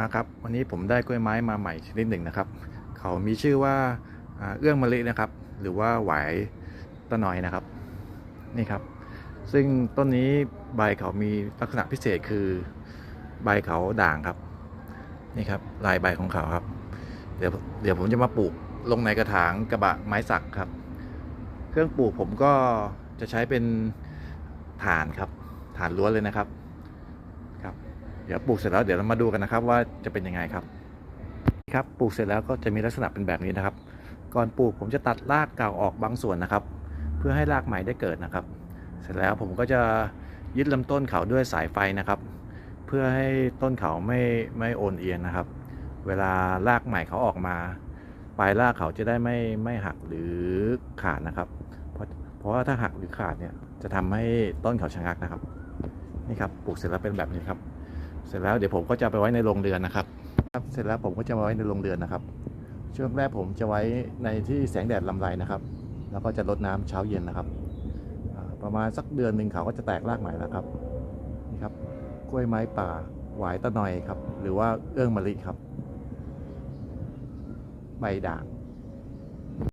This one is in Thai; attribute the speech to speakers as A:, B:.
A: มาครับ วันนี้ผมได้กล้วยไม้มาใหม่ชนิดหนึ่งนะครับ เขามีชื่อว่าเอื้องมะลินะครับ หรือว่าหวายตะหน่อยนะครับ นี่ครับ ซึ่งต้นนี้ใบเขามีลักษณะพิเศษคือใบเขาด่างครับ นี่ครับลายใบของเขาครับ เดี๋ยวเดี๋ยวผมจะมาปลูกลงในกระถางกระบะไม้สักครับ เครื่องปลูกผมก็จะใช้เป็นถ่านครับถ่านล้วนเลยนะครับ เดี๋ยวปลูกเสร็จแล้วเดี๋ยวเรามาดูกันนะครับ ว่าจะเป็นยังไงครับครับปลูกเสร็จแล้วก็จะมีลักษณะเป็นแบบนี้นะครับ ก่อนปลูกผมจะตัดรากเก่าออกบางส่วนนะครับ เพื่อให้รากใหม่ได้เกิดนะครับ เสร็จแล้วผมก็จะยึดลำต้นเขาด้วยสายไฟนะครับ เพื่อให้ต้นเขาไม่ไม่โอนเอียงนะครับ เวลารากใหม่เขาออกมา ปลายรากเขาจะได้ไม่ไม่หักหรือขาดนะครับ เพราะเพราะว่าถ้าหักหรือขาดเนี่ยจะทำให้ต้นเขาชะงักนะครับ นี่ครับปลูกเสร็จแล้วเป็นแบบนี้ครับ เสร็จแล้วเดี๋ยวผมก็จะไปไว้ในโรงเรือนนะครับครับ เสร็จแล้วผมก็จะมาไว้ในโรงเรือนนะครับ ช่วงแรกผมจะไว้ในที่แสงแดดลำไรนะครับ แล้วก็จะรดน้ำเช้าเย็นนะครับ ประมาณสักเดือนหนึ่งเขาก็จะแตกรากใหม่แล้วครับนี่ครับกล้วยไม้ป่าหวายตะนอยครับ หรือว่าเอื้องมะลิครับ ใบด่าง